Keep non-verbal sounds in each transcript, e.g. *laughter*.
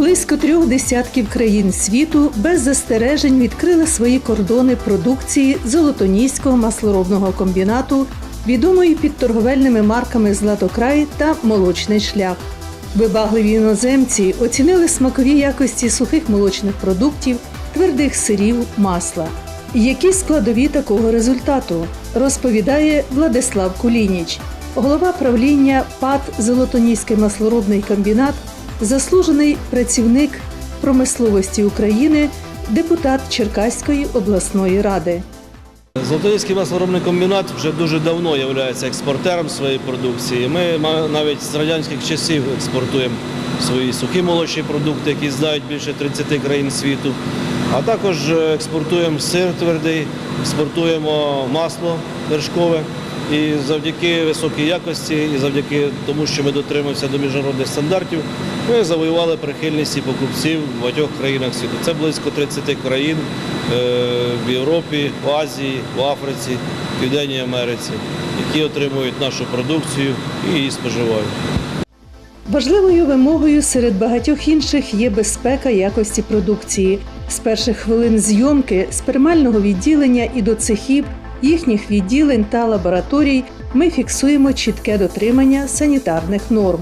Близько трьох десятків країн світу без застережень відкрили свої кордони продукції Золотоніського маслоробного комбінату, відомої під торговельними марками Златокрай та Молочний шлях. Вибагливі іноземці оцінили смакові якості сухих молочних продуктів, твердих сирів, масла. Які складові такого результату розповідає Владислав Кулініч, голова правління ПАД Золотоніський маслоробний комбінат, заслужений працівник промисловості України, депутат Черкаської обласної ради. Золотоївський маслоробний комбінат вже дуже давно є експортером своєї продукції. Ми навіть з радянських часів експортуємо свої сухі молочні продукти, які знають більше 30 країн світу. А також е, експортуємо сир твердий, експортуємо масло вершкове. І завдяки високій якості, і завдяки тому, що ми дотримуємося до міжнародних стандартів, ми завоювали прихильність і покупців в багатьох країнах світу. Це близько 30 країн е, в Європі, в Азії, в Африці, в Південній Америці, які отримують нашу продукцію і її споживають. Важливою вимогою серед багатьох інших є безпека якості продукції. З перших хвилин зйомки з пермального відділення і до цехів, їхніх відділень та лабораторій ми фіксуємо чітке дотримання санітарних норм.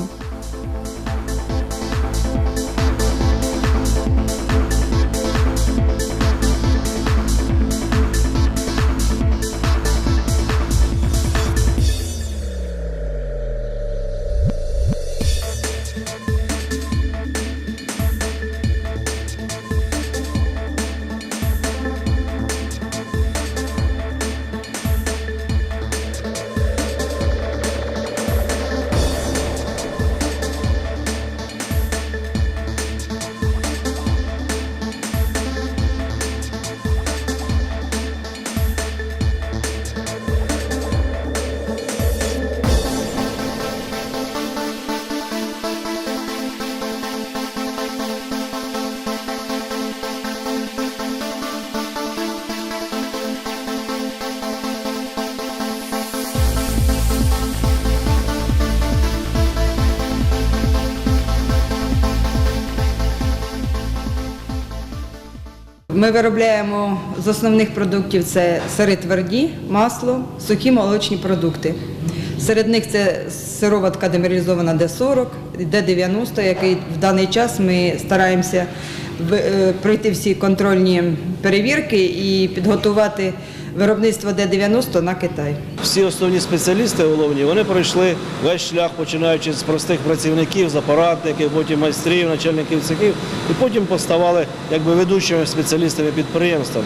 Ми виробляємо з основних продуктів це сири тверді, масло, сухі молочні продукти. Серед них це сироватка демералізована Д-40, Д-90, який в даний час ми стараємося е, пройти всі контрольні перевірки і підготувати виробництво Д-90 на Китай. Всі основні спеціалісти головні вони пройшли весь шлях, починаючи з простих працівників, з апаратників, потім майстрів, начальників цехів, і потім поставали якби ведучими спеціалістами підприємства.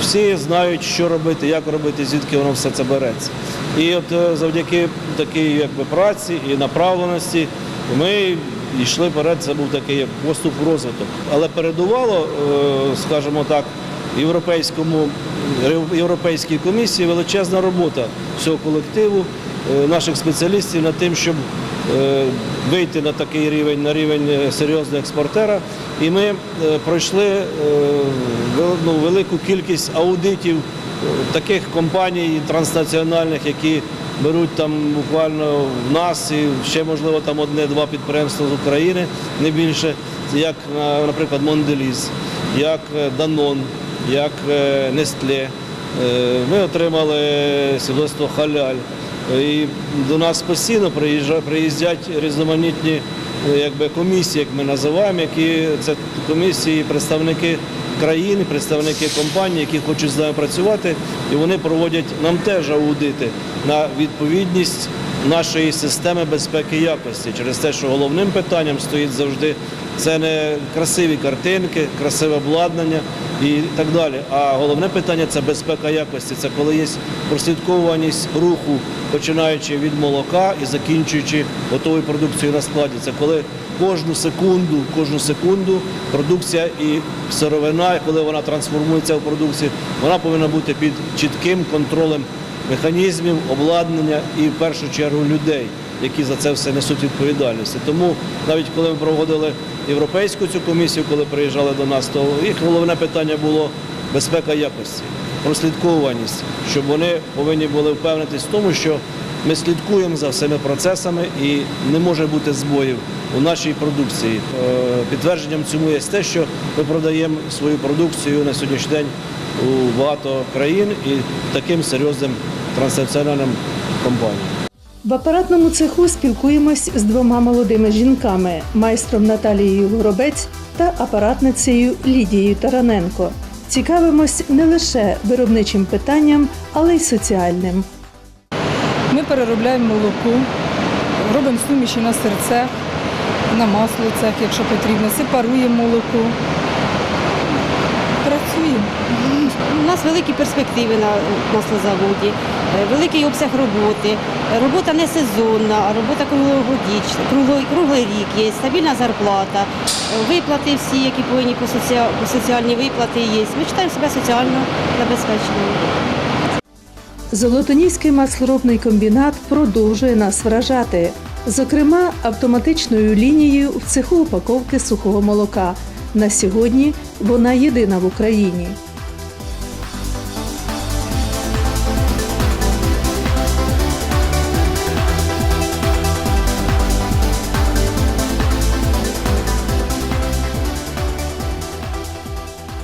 Всі знають, що робити, як робити, звідки воно все це береться. І от е, завдяки такій якби праці і направленості ми йшли вперед. Це був такий поступ в розвиток. Але передувало, е, скажімо так, європейському європейській комісії величезна робота всього колективу, е, наших спеціалістів над тим, щоб е, вийти на такий рівень, на рівень е, серйозного експортера. І ми пройшли ну, велику кількість аудитів таких компаній транснаціональних, які беруть там буквально в нас і ще можливо там одне-два підприємства з України, не більше, як, наприклад, Монделіз, як Данон, як е, Нестле. Ми отримали свідоцтво халяль. І до нас постійно приїздять різноманітні е, якби, комісії, як ми називаємо, які це комісії, представники країн, представники компаній, які хочуть з нами працювати, і вони проводять нам теж аудити на відповідність нашої системи безпеки і якості через те, що головним питанням стоїть завжди це не красиві картинки, красиве обладнання і так далі. А головне питання це безпека якості. Це коли є прослідкованість руху, починаючи від молока і закінчуючи готовою продукцією на складі. Це коли кожну секунду, кожну секунду продукція і сировина, коли вона трансформується в продукцію, вона повинна бути під чітким контролем механізмів, обладнання і в першу чергу людей, які за це все несуть відповідальність. Тому навіть коли ми проводили європейську цю комісію, коли приїжджали до нас, то їх головне питання було безпека якості, прослідковуваність, щоб вони повинні були впевнитись в тому, що Ми слідкуємо за всіми процесами і не може бути збоїв у нашій продукції. Е, Підтвердженням цьому є те, що ми продаємо свою продукцію на сьогоднішній день у багато країн і таким серйозним транснаціональним компаніям. В апаратному цеху спілкуємось з двома молодими жінками майстром Наталією Горобець та апаратницею Лідією Тараненко. Цікавимось не лише виробничим питанням, але й соціальним. Ми переробляємо молоко, робимо суміші на серцях, на масло цех, якщо потрібно, сепаруємо молоко. Працюємо. У нас великі перспективи на маслозаводі, е, великий обсяг роботи. Робота не сезонна, а робота круглогодічна, круглий, рік є, стабільна зарплата, е, виплати всі, які повинні по соціальні виплати є. Ми вважаємо себе соціально забезпеченими. Золотоніський маслоробний комбінат продовжує нас вражати, зокрема автоматичною лінією в цеху упаковки сухого молока. На сьогодні вона єдина в Україні.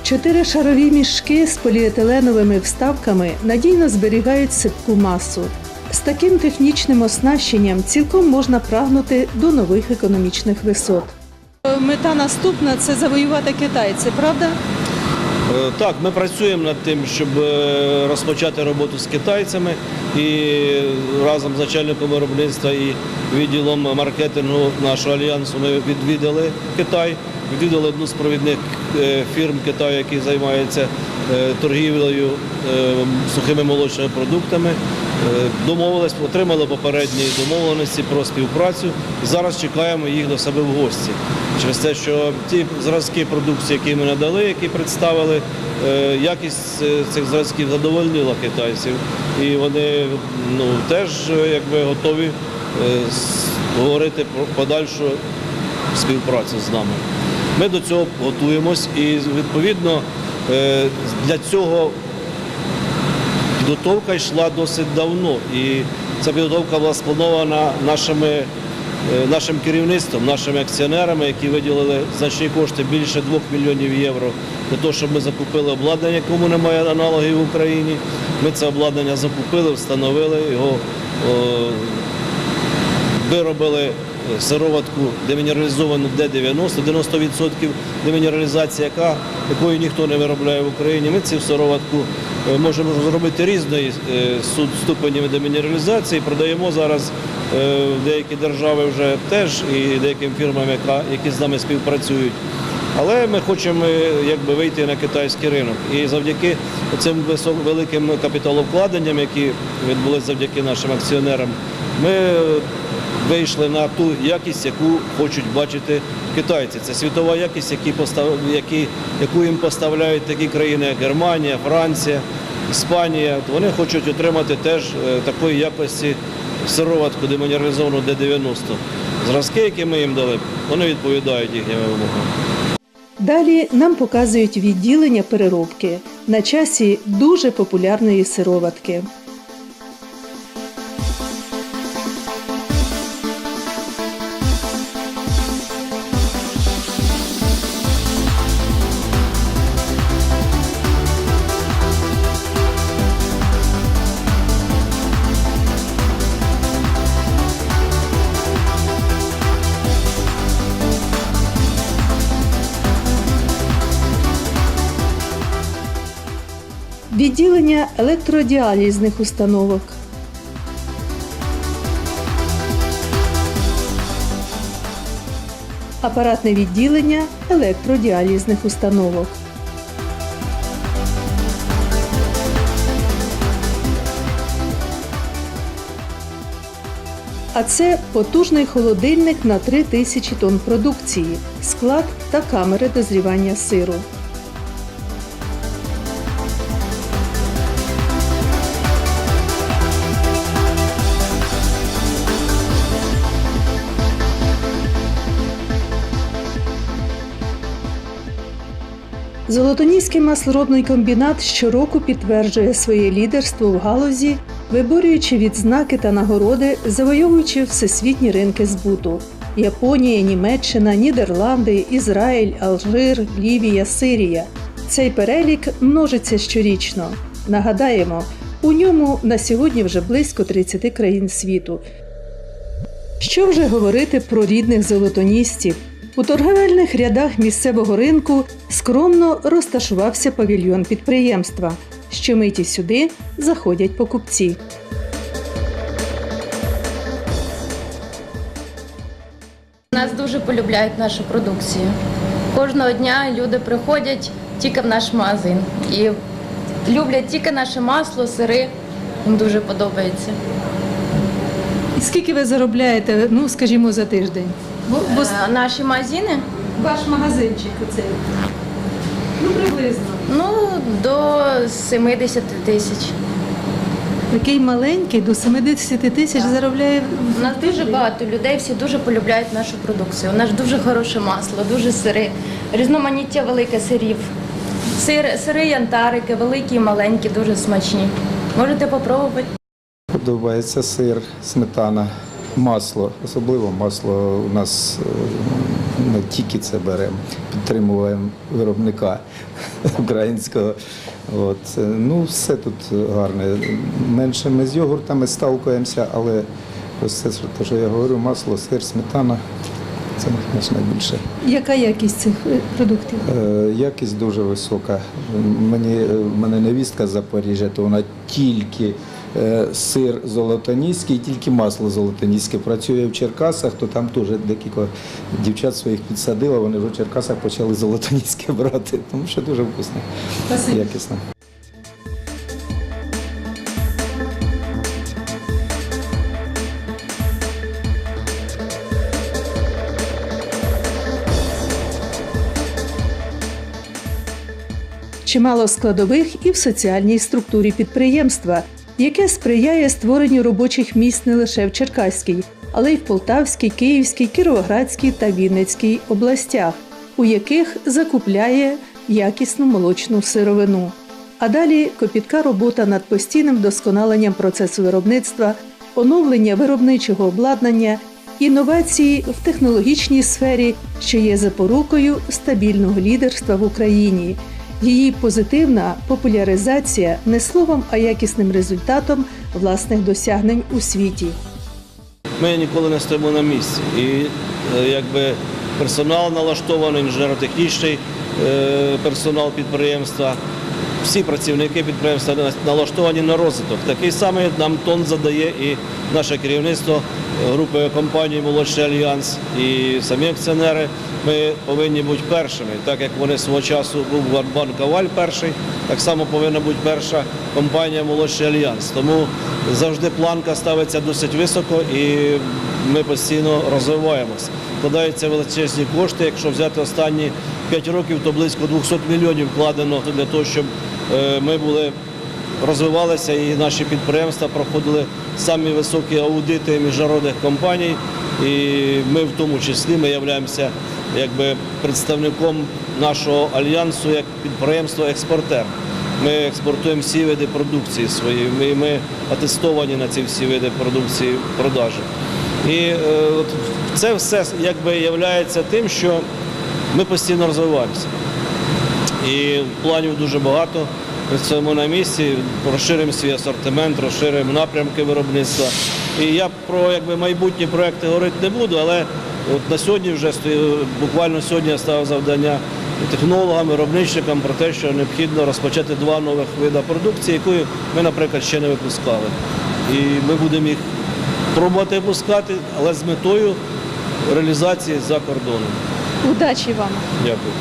Чотири шарові мішки з поліетиленовими вставками надійно зберігають сипку масу. З таким технічним оснащенням цілком можна прагнути до нових економічних висот. Мета наступна це завоювати китайців, правда? Е, Так, ми працюємо над тим, щоб е, розпочати роботу з китайцями і разом з начальником виробництва і відділом маркетингу нашого альянсу ми відвідали Китай, відвідали одну з провідних е, фірм Китаю, які займаються е, торгівлею сухими молочними продуктами. Е, Домовились, отримали попередні домовленості про співпрацю. Зараз чекаємо їх до себе в гості. Через те, що ті зразки продукції, які ми надали, які представили, е, якість е, цих зразків задовольнила китайців. І вони ну, теж якби, готові говорити про подальшу співпрацю з нами. Ми до цього готуємось і відповідно для цього підготовка йшла досить давно. І ця підготовка була спланована нашими, е, нашим керівництвом, нашими акціонерами, які виділили значні кошти більше 2 мільйонів євро для того, щоб ми закупили обладнання, якому немає аналогів в Україні. Ми це обладнання закупили, встановили його. о, виробили сироватку демінералізовану Д-90, 90% демінералізація, яка, якої ніхто не виробляє в Україні. Ми цю сироватку е, можемо зробити різної е, су- ступені демінералізації. Продаємо зараз е, деякі держави вже теж і деяким фірмам, які з нами співпрацюють. Але ми хочемо якби вийти на китайський ринок. І завдяки цим великим капіталовкладенням, які відбулися завдяки нашим акціонерам, ми вийшли на ту якість, яку хочуть бачити китайці. Це світова якість, яку їм поставляють такі країни, як Германія, Франція, Іспанія. Вони хочуть отримати теж е, такої якості сироватку демінералізовану Д-90. Зразки, які ми їм дали, вони відповідають їхнім вимогам. Далі нам показують відділення переробки на часі дуже популярної сироватки. Відділення електродіалізних установок. Апаратне відділення електродіалізних установок. А це потужний холодильник на 3 тисячі тонн продукції, склад та камери дозрівання сиру. Золотоніський маслоробний комбінат щороку підтверджує своє лідерство в галузі виборюючи відзнаки та нагороди, завойовуючи всесвітні ринки збуту. Японія, Німеччина, Нідерланди, Ізраїль, Алжир, Лівія, Сирія. Цей перелік множиться щорічно. Нагадаємо, у ньому на сьогодні вже близько 30 країн світу. Що вже говорити про рідних золотоністів? У торговельних рядах місцевого ринку скромно розташувався павільйон підприємства. Щомиті сюди заходять покупці. Нас дуже полюбляють нашу продукцію. Кожного дня люди приходять тільки в наш магазин і люблять тільки наше масло, сири. Їм дуже подобається. І скільки ви заробляєте, ну скажімо, за тиждень? Бо, бо Е, Наші магазини ваш магазинчик оцей. Ну, приблизно. ну, до 70 тисяч. Такий маленький до 70 тисяч заробляє. У нас дуже багато людей, всі дуже полюбляють нашу продукцію. У нас дуже хороше масло, дуже сири, різноманіття велике сирів. Сир, сири янтарики, великі і маленькі, дуже смачні. Можете попробувати. Подобається сир, сметана, масло. Особливо масло у нас е, не тільки це беремо, підтримуємо виробника *laughs* українського. От. е, Ну, все тут гарне. Менше ми з йогуртами сталкуємося, але ось це, що- те, що я говорю, масло, сир, сметана це наш найбільше. Яка якість цих е, продуктів? Е, Якість дуже висока. Мені в мене невістка з Запоріжжя, то вона тільки сир золотоніський, тільки масло золотоніське. Працює в Черкасах, то там теж декілька дівчат своїх підсадила. Вони вже в Черкасах почали золотоніське *laughs* брати, тому що дуже вкусно, якісно. Чимало складових і в соціальній структурі підприємства, яке сприяє створенню робочих місць не лише в Черкаській, але й в Полтавській, Київській, Кіровоградській та Вінницькій областях, у яких закупляє якісну молочну сировину. А далі копітка робота над постійним вдосконаленням процесу виробництва, оновлення виробничого обладнання, інновації в технологічній сфері, що є запорукою стабільного лідерства в Україні. Її позитивна популяризація не словом, а якісним результатом власних досягнень у світі. Ми ніколи не стоїмо на місці. І е, якби персонал налаштований, інженерно-технічний е, персонал підприємства, всі працівники підприємства налаштовані на розвиток. Такий самий нам тон задає і наше керівництво групи компаній Молодший Альянс і самі акціонери. Ми повинні бути першими, так як вони свого часу був банк Аваль перший, так само повинна бути перша компанія Молодший Альянс. Тому завжди планка ставиться досить високо і ми постійно розвиваємося. Вкладаються величезні кошти. Якщо взяти останні 5 років, то близько 200 мільйонів вкладено для того, щоб е, ми були розвивалися і наші підприємства проходили самі високі аудити міжнародних компаній. І ми в тому числі ми являємося якби представником нашого альянсу як підприємство-експортер. Ми експортуємо всі види продукції свої. Ми, ми атестовані на ці всі види продукції продажі. І е, от це все якби являється тим, що ми постійно розвиваємося. І планів дуже багато. Ми стоїмо на місці, розширимо свій асортимент, розширимо напрямки виробництва. І я про якби, майбутні проекти говорити не буду, але от на сьогодні вже буквально сьогодні я ставив завдання технологам, виробничникам про те, що необхідно розпочати два нових види продукції, яку ми, наприклад, ще не випускали. І ми будемо їх пробувати випускати, але з метою реалізації за кордоном. Удачі вам! Дякую.